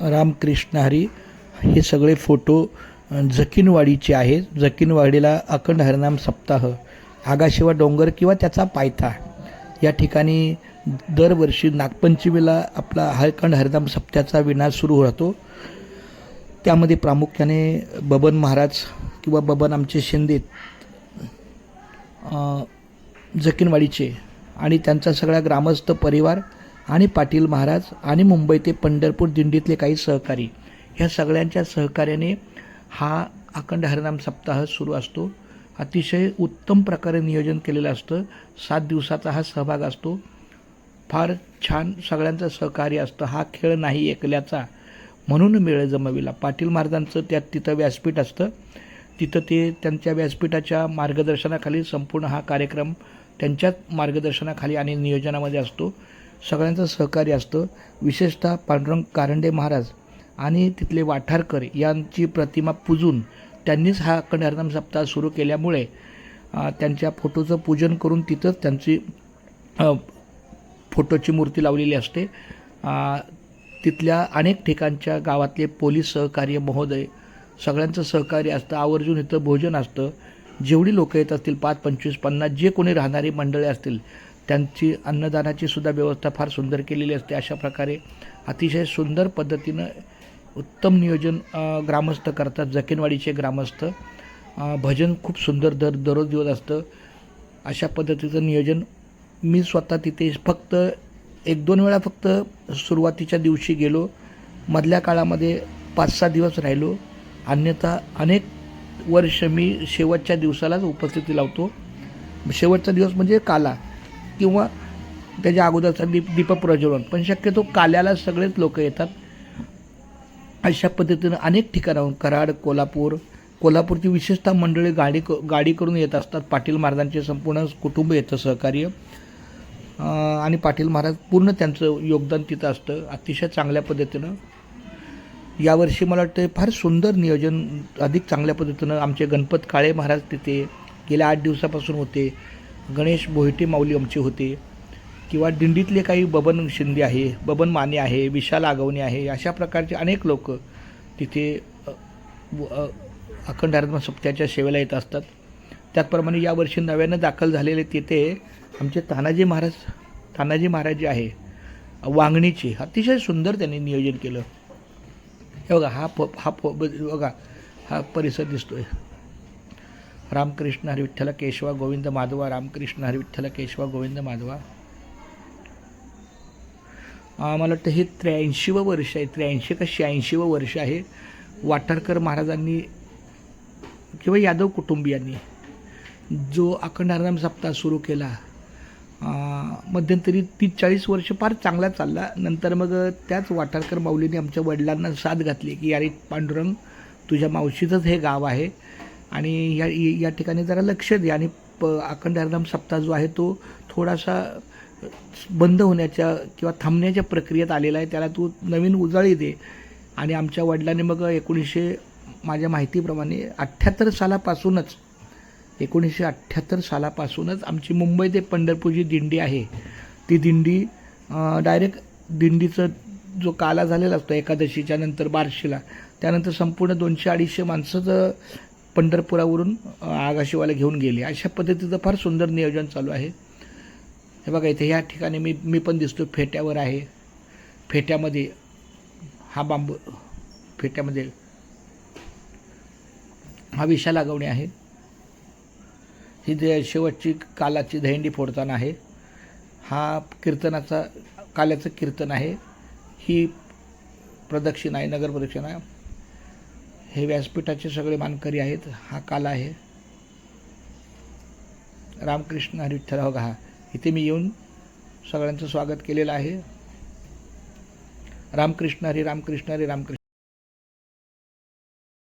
रामकृष्ण हरी हे सगळे फोटो जकीनवाडीचे आहेत. जकीनवाडीला अखंड हरिनाम सप्ताह. आगाशिवा डोंगर किंवा त्याचा पायथा. या ठिकाणी दरवर्षी नागपंचमीला आपला हरखंड हरिनाम सप्त्याचा विनाश सुरू होतो. त्यामध्ये प्रामुख्याने बबन महाराज किंवा बबन आमचे शिंदे जकीनवाडीचे आणि त्यांचा सगळा ग्रामस्थ परिवार आणि पाटील महाराज आणि मुंबई ते पंढरपूर दिंडीतले काही सहकारी. ह्या सगळ्यांच्या सहकार्याने हा अखंड हरिनाम सप्ताह सुरू असतो. अतिशय उत्तम प्रकारे नियोजन केलेलं असतं. सात दिवसाचा हा सहभाग असतो. फार छान सगळ्यांचं सहकार्य असतं. हा खेळ नाही एकल्याचा म्हणून मेळ जमविला. पाटील महाराजांचं त्यात तिथं व्यासपीठ असतं. तिथं ते त्यांच्या व्यासपीठाच्या मार्गदर्शनाखाली संपूर्ण हा कार्यक्रम त्यांच्याच मार्गदर्शनाखाली आणि नियोजनामध्ये असतो. सगळ्यांचं सहकार्य असतं. विशेषतः पांडुरंग कारंडे महाराज आणि तिथले वाठारकर यांची प्रतिमा पूजून त्यांनीच हा अखंड सप्ताह सुरू केल्यामुळे त्यांच्या फोटोचं पूजन करून तिथंच त्यांची फोटोची मूर्ती लावलेली असते. तिथल्या अनेक ठिकाणच्या गावातले पोलीस सहकार्य महोदय सगळ्यांचं सहकार्य असतं. आवर्जून इथं भोजन असतं. जेवढी लोकं येत असतील पाच पंचवीस पन्नास जे कोणी राहणारी मंडळे असतील त्यांची अन्नदानाची सुद्धा व्यवस्था फार सुंदर केलेली असते. अशा प्रकारे अतिशय सुंदर पद्धतीनं उत्तम नियोजन ग्रामस्थ करतात. जकीनवाडीचे ग्रामस्थ भजन खूप सुंदर दर दररोज दिवस असतं. अशा पद्धतीचं नियोजन मी स्वतः तिथे फक्त एक दोन वेळा फक्त सुरुवातीच्या दिवशी गेलो. मधल्या काळामध्ये पाच सहा दिवस राहिलो. अन्यथा अनेक वर्ष मी शेवटच्या दिवसालाच उपस्थिती लावतो. शेवटचा दिवस म्हणजे काला. किंवा त्याच्या अगोदरचा दीप दीपप्रज्वलन. पण शक्यतो काल्याला सगळेच लोक येतात. अशा पद्धतीनं अनेक ठिकाणाहून कराड कोल्हापूर कोल्हापूरची विशेषतः मंडळी गाडी क गाडी करून येत असतात. पाटील महाराजांचे संपूर्ण कुटुंब येतं सहकार्य. आणि पाटील महाराज पूर्ण त्यांचं योगदान तिथं असतं. अतिशय चांगल्या पद्धतीनं. यावर्षी मला वाटतं फार सुंदर नियोजन अधिक चांगल्या पद्धतीनं आमचे गणपत काळे महाराज तिथे गेल्या आठ दिवसापासून होते. गणेश बोहिटे माऊली आमचे होते. किंवा दिंडीतले काही बबन शिंदे आहे बबन माने आहे विशाल आगवणे आहे अशा प्रकारचे अनेक लोक तिथे व- अखंड हरिनाम सप्त्याच्या सेवेला येत असतात. त्याचप्रमाणे यावर्षी नव्यानं दाखल झालेले तिथे आमचे तानाजी महाराज तानाजी महाराज जे आहे वांगणीचे अतिशय सुंदर त्यांनी नियोजन केलं. हे बघा हा फ हा फ बघा हा परिसर दिसतोय. रामकृष्ण हरी विठ्ठल केशवा गोविंद माधवा रामकृष्ण हरी विठ्ठल केशवा गोविंद माधवा. मला वाटतं हे त्र्याऐंशीवं वर्ष आहे. त्र्याऐंशी का शहाऐंशीवं वर्ष आहे? वाटारकर महाराजांनी किंवा यादव कुटुंबियांनी जो अखंड हरिनाम सप्ताह सुरू केला मध्यंतरी तीस चाळीस वर्ष फार चांगला चालला. नंतर मग त्याच वाटारकर माऊलीने आमच्या वडिलांना साथ घातली की यारे पांडुरंग तुझ्या मावशीचंच हे गाव आहे. आणि या या ठिकाणी जरा लक्ष दे आणि प अखंड हरनाम सप्ताह जो आहे तो थोडासा बंद होण्याच्या किंवा थांबण्याच्या प्रक्रियेत आलेला आहे. त्याला तू नवीन उजाळी दे. आणि आमच्या वडिलांनी मग एकोणीसशे माझ्या माहितीप्रमाणे अठ्ठ्याहत्तर सालापासूनच एकोणीसशे अठ्ठ्याहत्तर सालापासूनच आमची मुंबई ते पंढरपूरची दिंडी आहे ती दिंडी डायरेक्ट दिंडीचं जो काला झालेला असतो एकादशीच्या नंतर बारशीला त्यानंतर संपूर्ण दोनशे अडीचशे माणसं पंढरपुरावरून अ, आगाशिवाला घेऊन गेले. अशा पद्धतीचं फार सुंदर नियोजन चालू आहे. हे बघा इथे ह्या ठिकाणी मी मी पण दिसतो फेट्यावर आहे. फेट्यामध्ये हा बांबू फेट्यामध्ये हा विषा लागवणे आहे. ही जे शेवटची कालाची दहिंडी फोडताना आहे. हा कीर्तनाचा काल्याचं कीर्तन आहे. ही प्रदक्षिणा आहे नगर प्रदक्षिणा. आहे हे व्यासपीठाचे सगळे मानकरी आहेत. हा काला आहे. रामकृष्ण हरी विठ्ठल इथे मी येऊन सगळ्यांचं स्वागत केलेलं आहे. रामकृष्ण हरी रामकृष्ण हरी रामकृष्ण